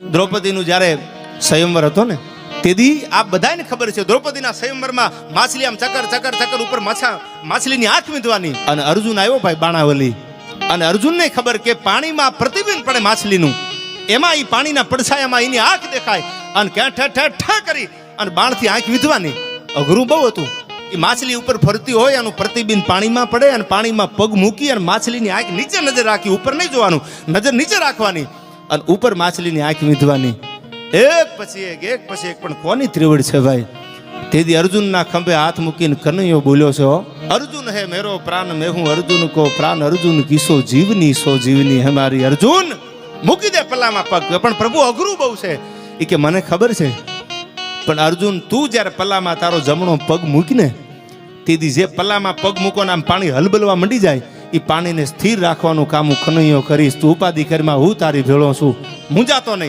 દ્રૌપદીનું જ્યારે સ્વયંવર હતો ને, તેથી આ બધાને ખબર છે દ્રૌપદીના સ્વયંવરમાં માછલી આમ ચકર ચકર ચકર ઉપર માછા, માછલીની આંખ વીંધવાની. અને અર્જુન આવ્યો ભાઈ બાણાવલી. અને અર્જુનને ખબર કે પાણીમાં પ્રતિબિંબ પડે માછલીનું. એમાં એ પાણીના પડછાયામાં એની આંખ દેખાય. અને ક્યાં ઠ ઠ ઠ કરી અને બાણથી આંખ વીંધવાની. અઘરું બહુ હતું. એ માછલી ઉપર ફરતી હોય એનું પ્રતિબિંબ પાણીમાં પડે અને પાણીમાં પગ મૂકી અને માછલીની આંખ નીચે નજર રાખી, ઉપર નહીં જોવાનું, નજર નીચે રાખવાની. અને ઉપર માછલીની આંખ વીંધવાની. એક પછી એક એક પછી એક, પણ કોની ત્રિવડ છે ભાઈ? તેથી અર્જુનના ખંભે હાથ મૂકીને કનૈયો બોલ્યો છે અર્જુન હે મેરો પ્રાણ, મેં હું અર્જુન કો પ્રાણ, અર્જુન કિસો જીવની સો જીવની હે મારી અર્જુન. મૂકી દે પલ્લામાં પગ, પણ પ્રભુ અઘરું બહુ છે. એ કે, મને ખબર છે, પણ અર્જુન, તું જ્યારે પલ્લામાં તારો જમણો પગ મૂકીને, તેથી જે પલ્લામાં પગ મૂકો આમ પાણી હલબલવા મંડી જાય એ પાણીને સ્થિર રાખવાનું કામ હું કનૈયો કરીશ. તું ઉપાધિ કરીમાં હું તારી ભેળો છું. મૂંઝાતો નહીં.